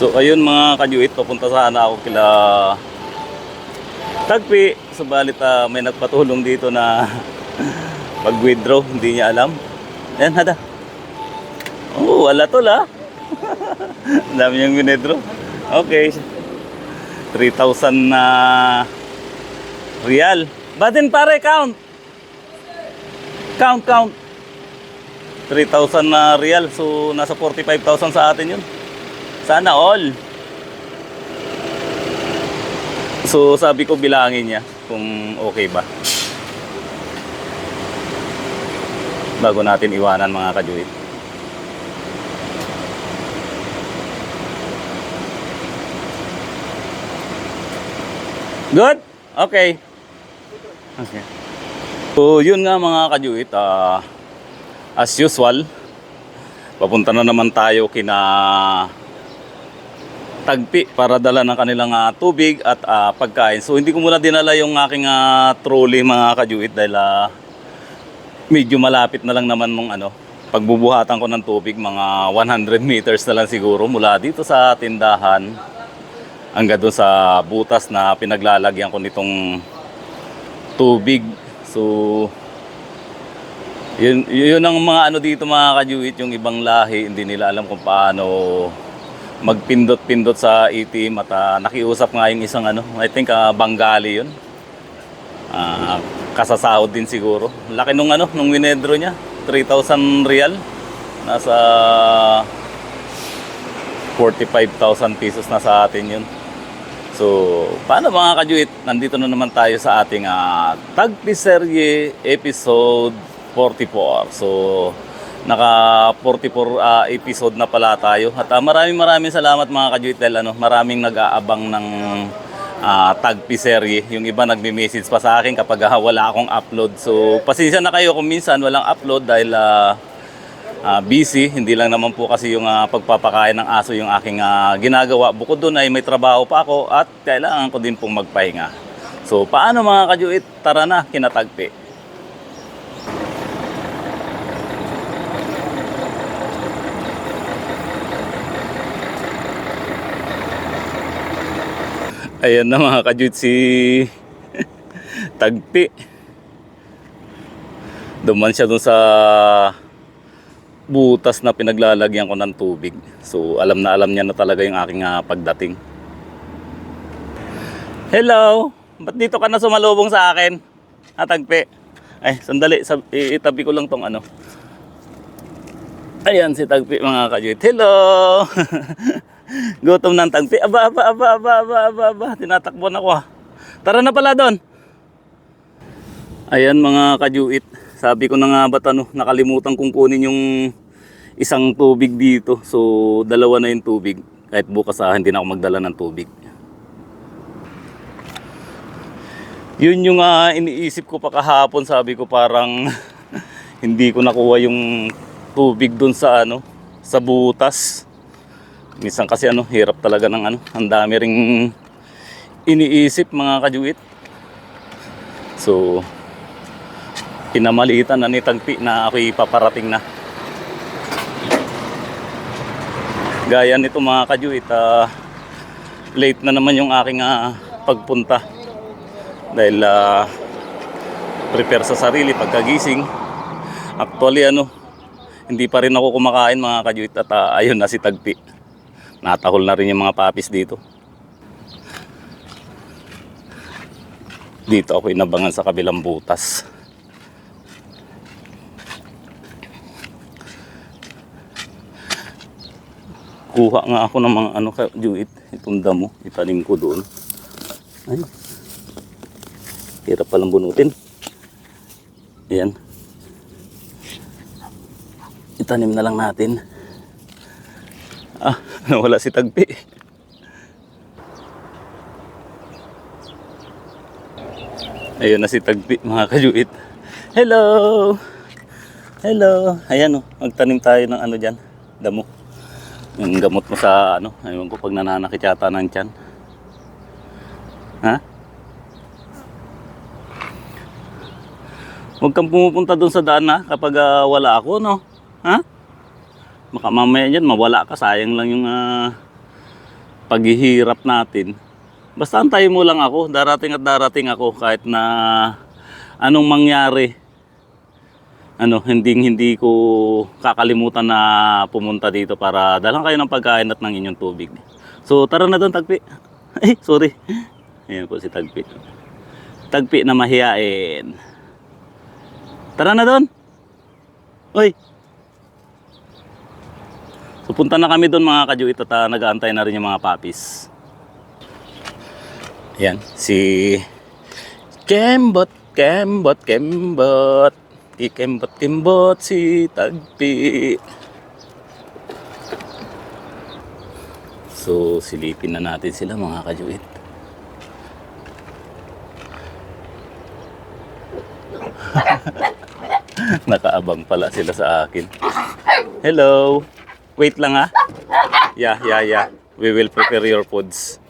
So ayun mga kajuit, papunta sana ako kila Tagpi. Subalit ah, may nagpatulong dito na pag-withdraw, hindi niya alam. Ayan, hada. Oh, wala to la. Ang dami niyang withdraw. Okay. 3,000 na real. Batin pare, count. Count, count. 3,000 na real. So, nasa 45,000 sa atin yun. Sana all. So, sabi ko bilangin niya kung okay ba. Bago natin iwanan mga kajuit. Good? Okay. Okay. So, yun nga mga kajuit. ah, as usual, papunta na naman tayo kina tagpi para dala ng kanilang ah, tubig at ah, pagkain. So hindi ko muna dinala yung aking ah, trolley mga kajuit dahil ah, medyo malapit na lang naman nung ano, pagbubuhatan ko ng tubig, mga 100 meters na lang siguro mula dito sa tindahan hanggang doon sa butas na pinaglalagyan ko nitong tubig. So, yun, yun ang mga ano dito mga kajuit, yung ibang lahi, hindi nila alam kung paano magpindot-pindot sa ATM at ah, nakiusap nga yung isang ano, I think ah, Bengali yun. Ah, kasasahod din siguro. Laki nung ano, nung winedro niya, 3,000 real. Nasa 45,000 pesos na sa atin yun. So, paano mga kajuit? Nandito na naman tayo sa ating uh, Tagpiserye episode 44. So, naka 44 ah, episode na pala tayo. At ah, maraming maraming salamat mga kajuit dahil ano, maraming nag-aabang ng ah, Tagpiserye. Yung iba nagme-message pa sa akin kapag ah, wala akong upload. So, pasensya na kayo kung minsan walang upload dahil ah, ah, busy. Hindi lang naman po kasi yung ah, pagpapakain ng aso yung aking ah, ginagawa. Bukod doon ay may trabaho pa ako at kailangan ko din pong magpahinga. So paano mga kajuit? Tara na, kinatagpi. Ayan na mga kajuit si Tagpi. Duman siya dun sa butas na pinaglalagyan ko ng tubig. So, alam na alam niya na talaga yung aking ah, pagdating. Hello! Ba't dito ka na sumalubong sa akin? Hatagpe. Ay, sandali. Sab- itabi ko lang tong ano. Ayan si Tagpi mga kajuit. Hello! Gutom ng Tagpi. Aba, aba, aba, aba, aba, aba, aba. Tinatakbo na ko ah. Tara na pala doon. Ayan mga kajuit. Sabi ko na nga ba't ano, nakalimutan kong kunin yung isang tubig dito. So, dalawa na yung tubig. Kahit bukas ah, hindi na ako magdala ng tubig. Yun yung ah, iniisip ko pa kahapon. Sabi ko parang hindi ko nakuha yung tubig dun sa ano, sa butas. Minsan kasi ano, hirap talaga ng ano, ang dami ring iniisip mga kajuit. So, pinamalitan na ni Tagpi na ako'y paparating na. Gaya nito mga kajuit, ah, late na naman yung aking ah, pagpunta. Dahil ah, prepare sa sarili pagkagising. Actually ano, hindi pa rin ako kumakain mga kajuit at ah, ayun na si Tagpi. Natahol na rin yung mga papis dito. Dito ako inabangan sa kabilang butas. Kuha nga ako ng mga ano kajuit, itong damo, itanim ko doon. Ay. Hirap palang bunutin. Ayan. Itanim na lang natin. Ah, nawala si Tagpi. Ayun na si Tagpi, mga kajuit. Hello! Hello! Ayan o, magtanim tayo ng ano dyan, damo. Yung gamot mo sa ano, ayun ko pag nananakit yata ng tiyan. Ha? Huwag kang pumupunta doon sa daan na kapag ah, wala ako, no? Ha? Baka mamaya dyan, mawala ka. Sayang lang yung ah, paghihirap natin. Basta antayin mo lang ako, darating at darating ako kahit na anong mangyari. Ano, hindi hindi ko kakalimutan na pumunta dito para dalang kayo ng pagkain at ng inyong tubig. So tara na doon Tagpi. Ay, sorry. Ayan po si Tagpi. Tagpi na mahiyain. Tara na doon. Oy. So punta na kami doon mga kajuit at ah, nag-aantay na rin yung mga papis. Yan, si Kembot, Kembot, Kembot. Kikembot, Kembot si Tagpi. So silipin na natin sila mga kajuit. Nakaabang pala sila sa akin. Hello. Wait lang ha. Yeah, yeah, yeah. We will prepare your foods.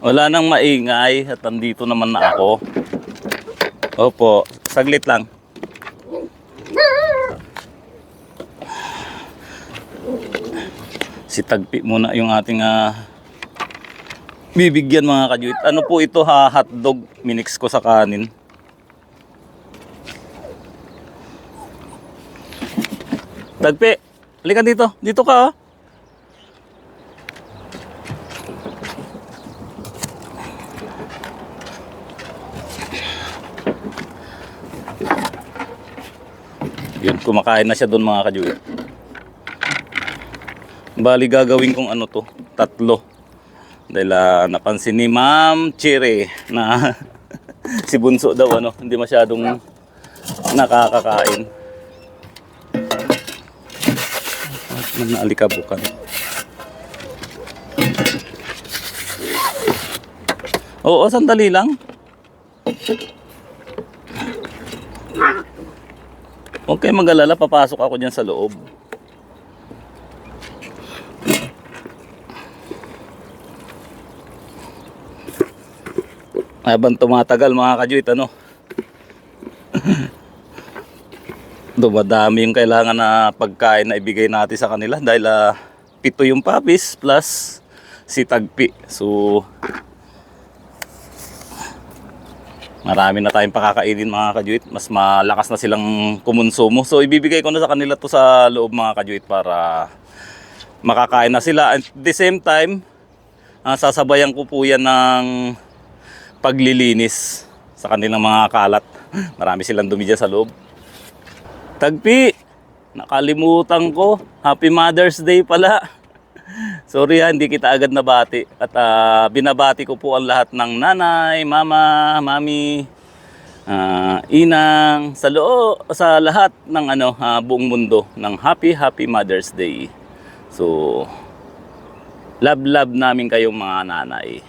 Wala nang maingay at andito naman na ako. Opo, saglit lang. Si Tagpi muna yung ating ah, bibigyan mga kajuit. Ano po ito ha, hotdog minix ko sa kanin. Tagpi, halika dito. Dito ka oh. Yun, kumakain na siya doon mga kajuit. Bali gagawin kong ano to, tatlo. Dahil ah, napansin ni Ma'am Chire na si Bunso daw ano, hindi masyadong nakakakain. At naalikabukan. Oo, sandali lang. Okay, mag-alala, papasok ako dyan sa loob. Habang tumatagal mga kajuit, ano? Dumadami yung kailangan na pagkain na ibigay natin sa kanila dahil ah, pito yung papis plus si Tagpi. So, marami na tayong pakakainin mga kajuit. Mas malakas na silang kumonsumo. So, ibibigay ko na sa kanila to sa loob mga kajuit para makakain na sila. At the same time, ah, sasabayan ko po yan ng paglilinis sa kanilang mga kalat. Marami silang dumi sa loob. Tagpi, nakalimutan ko. Happy Mother's Day pala. Sorry ha, hindi kita agad nabati. At ah, binabati ko po ang lahat ng nanay, mama, mami, ah, inang, sa loo, sa lahat ng ano, ah, buong mundo ng Happy Happy Mother's Day. So, love love namin kayong mga nanay.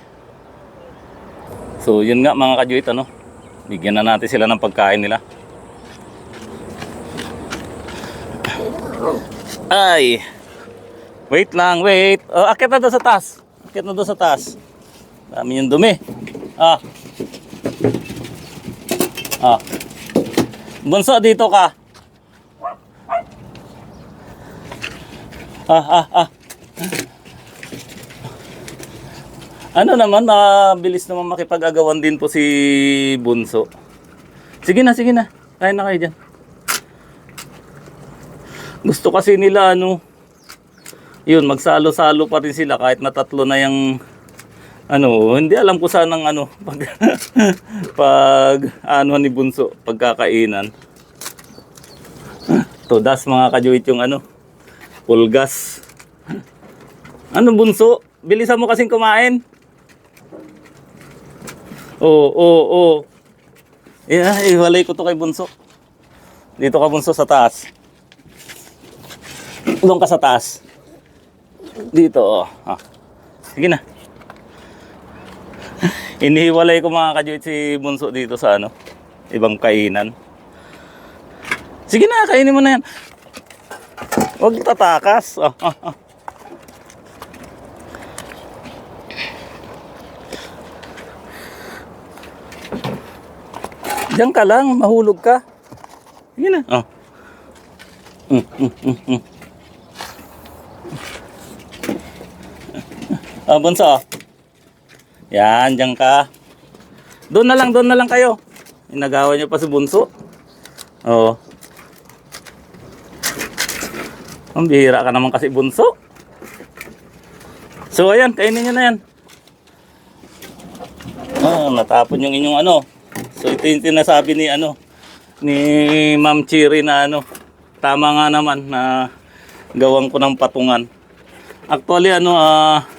So, yun nga mga kajuit, ano? Bigyan na natin sila ng pagkain nila. Ay! Wait lang, wait. Oh, akit na doon sa taas. Akit na doon sa taas. Dami yung dumi. Ah. Ah. Bunso, dito ka. Ah, ah, ah. Ano naman, mabilis naman makipag-agawan din po si Bunso. Sige na, sige na. Kaya na kayo dyan. Gusto kasi nila, ano, yun, magsalo-salo pa rin sila kahit na tatlo na yung, ano, hindi alam ko saan ang, ano, pag, pag, ano ni Bunso, pagkakainan. To, das mga kajuit yung, ano, pulgas. Ano, Bunso? Bilisan mo kasing kumain. Oo, oo, oo. Yeah, iwalay ko to kay Bunso. Dito ka Bunso sa taas. Doon ka sa taas. Dito, oh. Ah. Sige na. Inihiwalay ko mga kajuit si Bunso dito sa ano, ibang kainan. Sige na, kainin mo na yan. Huwag tatakas. Oh, oh, oh. Diyan ka lang, mahulog ka. Sige na. Oh. Mm, mm, mm, mm. Ah, bunso. Yan, diyan ka. Doon na lang, doon na lang kayo. Inagawa niyo pa si bunso. Oo. Ang bihira ka naman kasi bunso. So ayan, kainin niyo na yan. Ah, natapon yung inyong ano. So ito yung sinasabi ni ano ni Ma'am Chiri na ano. Tama nga naman na gawan ko ng patungan. Actually ano ah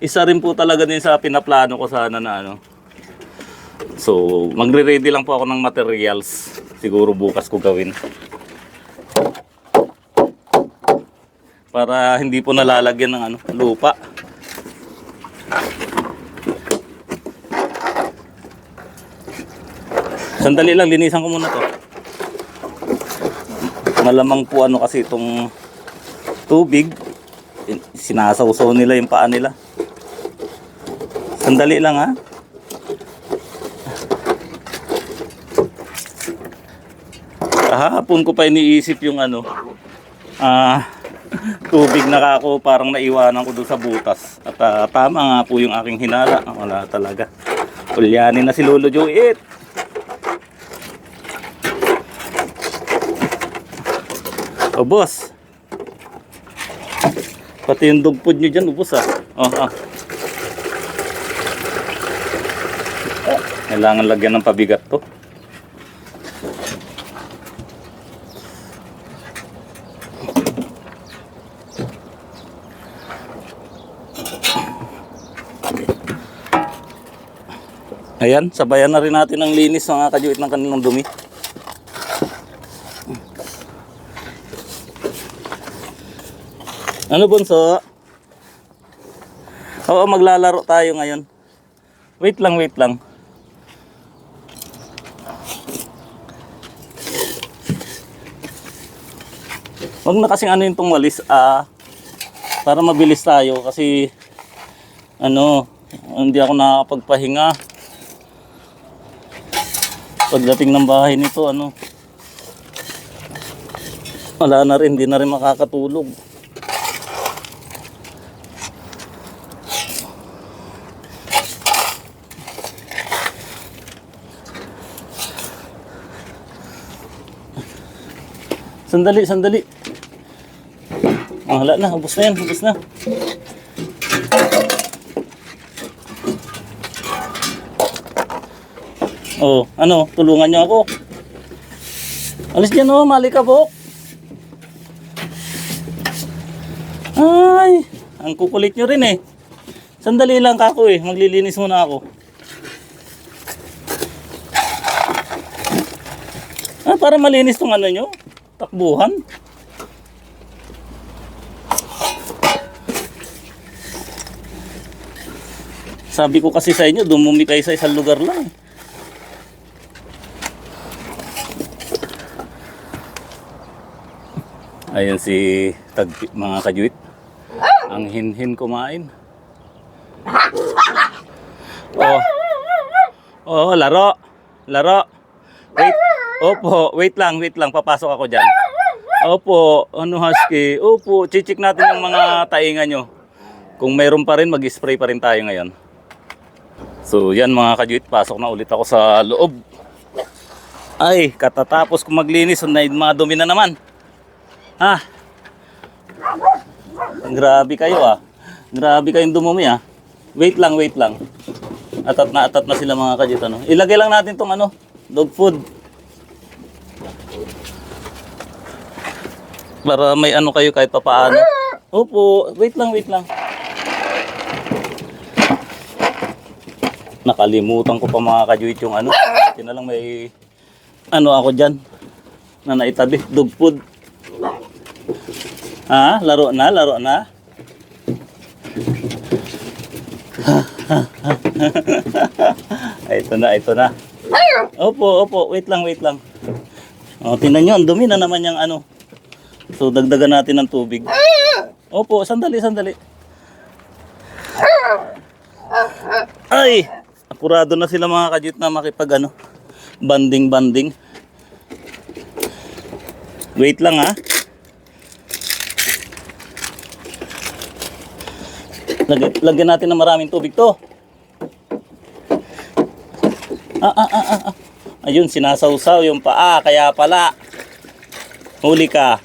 isa rin po talaga din sa pinaplano ko sana na ano. So magre-ready lang po ako ng materials. Siguro bukas ko gawin. Para hindi po nalalagyan ng ano, lupa. Sandali lang, linisan ko muna to. Malamang po ano kasi itong tubig. Sinasawsaw nila yung paa nila. Sandali lang ha. Kahapon ko pa iniisip yung ano. Ah, tubig na kako parang naiwanan ko doon sa butas. At ah, tama nga po yung aking hinala. Wala talaga. Ulyanin na si Lolo Joey. O boss. Pati yung dog food nyo dyan, ubos ah. Oh, ah. Kailangan lagyan ng pabigat to. Ayan, sabayan na rin natin ang linis mga kajuit ng kanilang dumi. Ano bunso? Oo, maglalaro tayo ngayon. Wait lang, wait lang. Huwag na kasing ano yung walis, ah, para mabilis tayo kasi ano, hindi ako nakakapagpahinga. Pagdating ng bahay nito, ano, wala na rin, hindi na rin makakatulog. Sandali, sandali. Ah, wala na, ubos na yan, ubos na. Oh, ano, tulungan niyo ako. Alis dyan oh, mali ka po. Ay, ang kukulit nyo rin eh. Sandali lang kako eh, maglilinis muna ako. Ah, para malinis tong ano nyo, takbuhan. Sabi ko kasi sa inyo, dumumi kayo sa isang lugar lang. Ayan si tag mga kajuit. Ang hinhin kumain. Oh. Oh, laro. Laro. Wait. Opo, wait lang, wait lang. Papasok ako dyan. Opo, ano husky? Opo, chichik natin yung mga taingan nyo. Kung mayroon pa rin, mag-spray pa rin tayo ngayon. So, yan mga kajuit. Pasok na ulit ako sa loob. Ay, katatapos ko maglinis, na madumi na naman. Ha? Grabe kayo ah. Grabe kayong dumumi ah. Wait lang, wait lang. Atat na atat na sila mga kajit ano. Ilagay lang natin tong ano, dog food. Para may ano kayo kahit papaano. Opo, wait lang, wait lang. Nakalimutan ko pa mga kajuit yung ano. Hindi na lang may ano ako dyan na naitabi, dog food. Ha? Laro na? Laro na? Ito na, ito na. Opo, opo. Wait lang, wait lang. O, tingnan nyo, ang dumi na naman yung ano. So, dagdagan natin ng tubig. Opo, sandali, sandali. Ay! Apurado na sila mga kajit na makipag ano, banding-banding. Wait lang ha. Lagyan, lagyan natin ng maraming tubig to. Ah, ah, ah, ah, ah. Ayun, sinasawsaw yung paa. Kaya pala. Huli ka.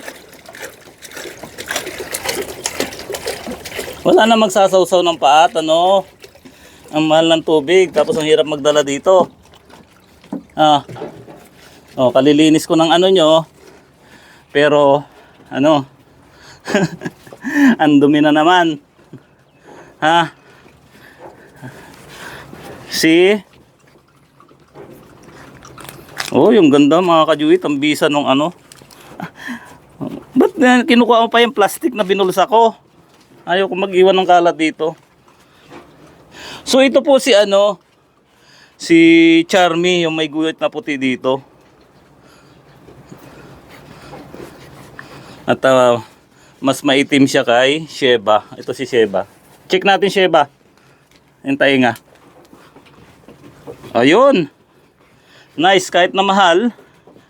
Wala na magsasawsaw ng paa. Ano? Ang mahal ng tubig. Tapos ang hirap magdala dito. Ah. Oh, kalilinis ko ng ano nyo. Pero, ano? ang dumi na naman. Ha? Si? Oh, yung ganda mga kajuit. Ang bisa nung ano. Ba't kinukuha mo pa yung plastic na binulsa ko? Ayaw ko mag-iwan ng kalat dito. So ito po si ano, si Charmy, yung may guyot na puti dito. At ah, mas maitim siya kay Sheba. Ito si Sheba. Check natin Sheba. Hintayin nga. Ayun. Nice, kahit na mahal.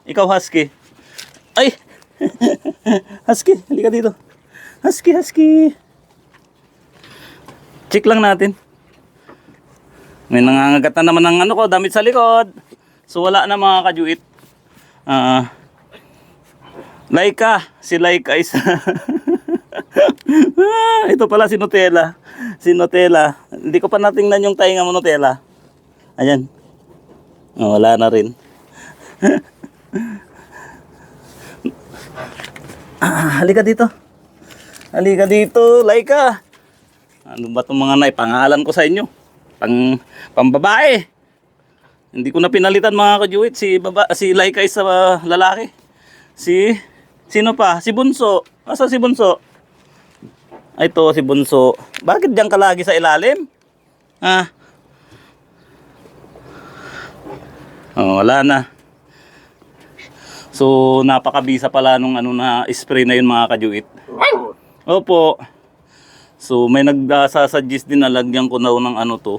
Ikaw Husky. Ay! husky, halika dito. Husky, Husky. Check lang natin. May nangangagat na naman ng ano ko, damit sa likod. So wala na mga kajuit. Ah. Laika, si Laika is Ah, ito pala si Nutella. Si Nutella. Hindi ko pa natingnan yung tainga mo Nutella. Ayan. Oh, wala na rin. ah, halika dito. Halika dito, Laika. Ano ba itong mga naipangalan ko sa inyo? Pang, pambabae. Hindi ko na pinalitan mga kajuit. Si, baba, si Laika sa lalaki. Si, sino pa? Si Bunso. Asa si Bunso? Ay, ito si Bunso. Bakit diyan ka lagi sa ilalim? Ah. Oh, wala na. So, napakabisa pala nung ano na spray na yun mga kajuit. Opo. So, may nagdasasuggest din na lagyan ko na ng ano to.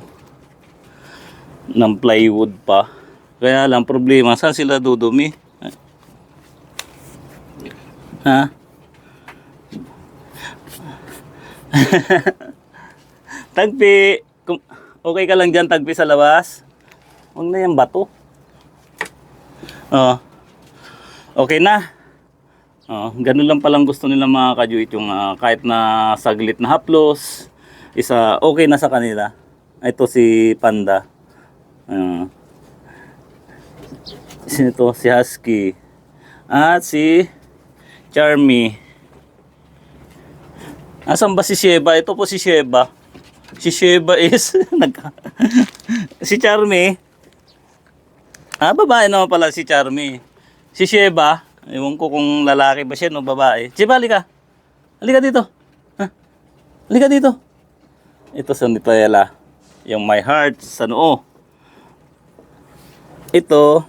Ng plywood pa. Kaya lang, problema, saan sila dudumi? Ha? tagpi, kung- okay ka lang dyan, tagpi sa labas? Huwag na yung bato. Oo. Okay na. Oo, ganun lang palang gusto nila mga kajuit yung ah, kahit na saglit na haplos, isa okay na sa kanila. Ito si Panda. Uh, sino to? Si Husky. At si Charmy. Asan ba si Sheba? Ito po si Sheba. Si Sheba is si Charmy. Ah, babae naman pala si Charmy. Si Sheba, ewan ko kung lalaki ba siya no babae. Sheba, halika. Halika dito. Ha? Halika dito. Ito sa Nutella. Yung my heart sa noo. Ito,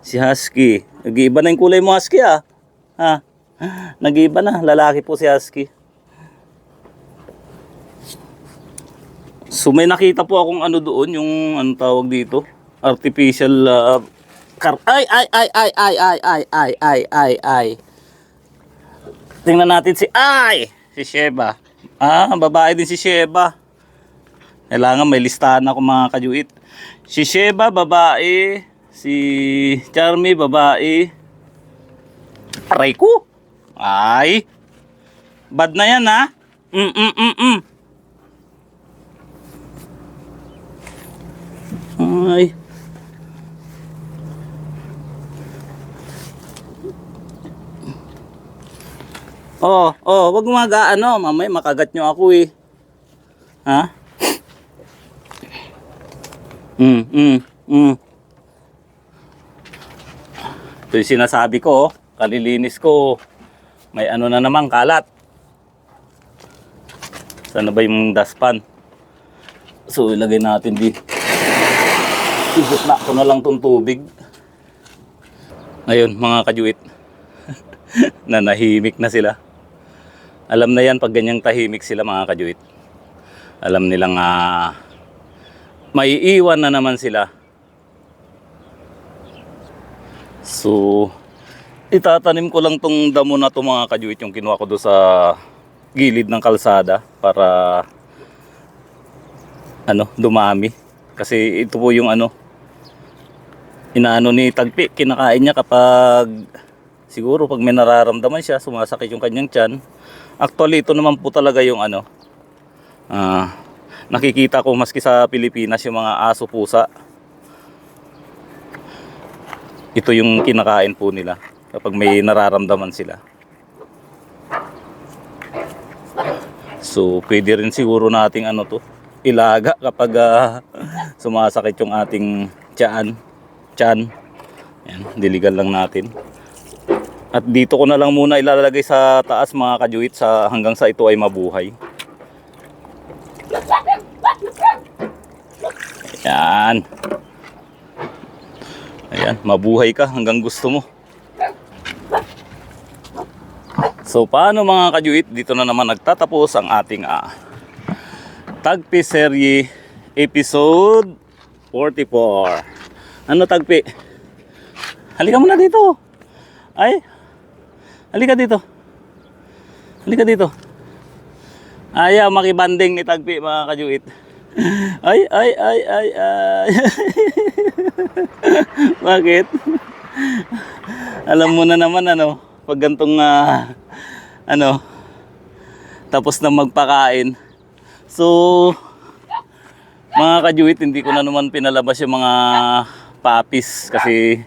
si Husky. Nag-iiba na yung kulay mo, Husky ah. Ha? Nag-iiba na. Lalaki po si Husky. So may nakita po akong ano doon, yung ano tawag dito, artificial uh, car. Ay, ay, ay, ay, ay, ay, ay, ay, ay, ay, ay. Tingnan natin si Ay, si Sheba. Ah, babae din si Sheba. Kailangan may listahan ako mga kajuit. Si Sheba, babae. Si Charmy, babae. Aray ko. Ay. Bad na yan ha. Mm, mm, Ay. Oh, oh, wag mag ano, mamay makagat nyo ako eh. Ha? Mm, mm, mm. Ito yung sinasabi ko, oh. kalilinis ko. May ano na naman, kalat. Sana ba yung dustpan? So, ilagay natin di. Igot na ko na lang tong tubig. Ngayon, mga kajuit. Nanahimik na sila. Alam na yan pag ganyang tahimik sila mga kajuit. Alam nilang ah, maiiwan na naman sila. So, itatanim ko lang tong damo na to mga kajuit yung kinuha ko do sa gilid ng kalsada para ano, dumami. Kasi ito po yung ano, inaano ni Tagpi, kinakain niya kapag siguro pag may nararamdaman siya, sumasakit yung kanyang tiyan. Actually, ito naman po talaga yung ano, ah, nakikita ko maski sa Pilipinas yung mga aso pusa. Ito yung kinakain po nila kapag may nararamdaman sila. So, pwede rin siguro nating ano to, ilaga kapag ah, sumasakit yung ating tiyan. Tiyan. Yan, diligan lang natin. At dito ko na lang muna ilalagay sa taas mga kajuit sa hanggang sa ito ay mabuhay. Ayan. Ayan, mabuhay ka hanggang gusto mo. So paano mga kajuit, dito na naman nagtatapos ang ating ah, Tagpi Serye episode 44. Ano Tagpi? Halika muna dito. Ay, halika dito. Halika dito. Ayaw makibanding ni Tagpi mga kajuit. Ay, ay, ay, ay, ay. Bakit? Alam mo na naman ano, pag gantong ah, ano, tapos na magpakain. So, mga kajuit, hindi ko na naman pinalabas yung mga papis kasi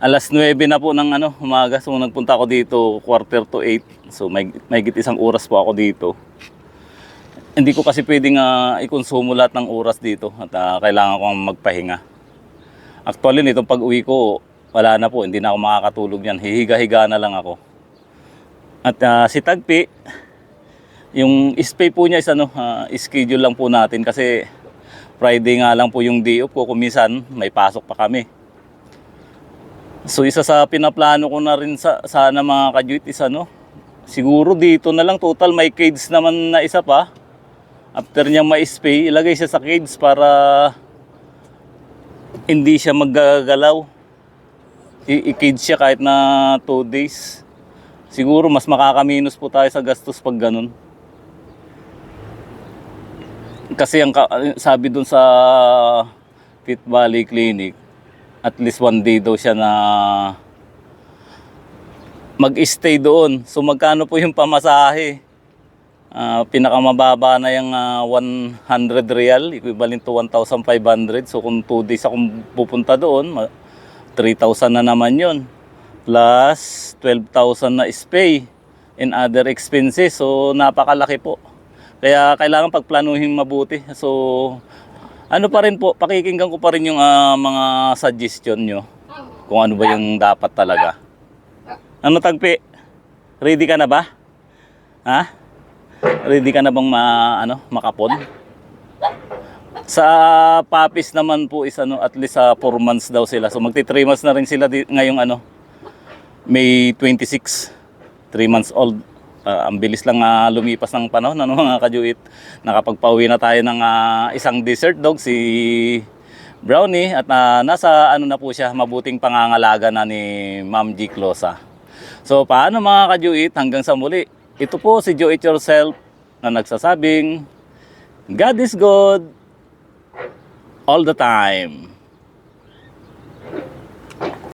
alas 9 na po ng ano, umaga. So, nagpunta ako dito quarter to 8. So, may, may isang oras po ako dito. Hindi ko kasi pwedeng uh, ikonsumo lahat ng oras dito at ah, kailangan ko magpahinga. Actually, nitong pag-uwi ko, wala na po, hindi na ako makakatulog yan. Hihiga-higa na lang ako. At ah, si Tagpi, yung spay po niya is ano, ah, schedule lang po natin kasi Friday nga lang po yung day off ko. Kung minsan, may pasok pa kami. So isa sa pinaplano ko na rin sa, sana mga kajuit is ano, siguro dito na lang total may cage naman na isa pa. After niya ma-spay, ilagay siya sa cage para hindi siya maggagalaw. I-cage siya kahit na 2 days. Siguro mas makakaminos po tayo sa gastos pag ganun. Kasi ang sabi dun sa Pit Valley Clinic, at least one day daw siya na mag-stay doon. So magkano po yung pamasahe? Ah, pinakamababa na yung ah, 100 real, equivalent to 1,500. So kung 2 days akong pupunta doon, ma- 3,000 na naman yon Plus 12,000 na stay and other expenses. So napakalaki po. Kaya kailangan pagplanuhin mabuti. So ano pa rin po, pakikinggan ko pa rin yung ah, mga suggestion nyo. Kung ano ba yung dapat talaga. Ano tagpi? Ready ka na ba? Ha? Ready ka na bang ma, ano, makapon? Sa papis naman po is ano, at least sa 4 months daw sila. So magti 3 months na rin sila di, ngayong ano, May 26. 3 months old. Ah, ang bilis lang ah, lumipas ng panahon, ano mga kajuit. Nakapagpauwi na tayo ng ah, isang desert dog, si Brownie. At ah, nasa ano na po siya, mabuting pangangalaga na ni Ma'am G. Closa. So paano mga kajuit, hanggang sa muli. Ito po si Joe It Yourself na nagsasabing, God is good all the time.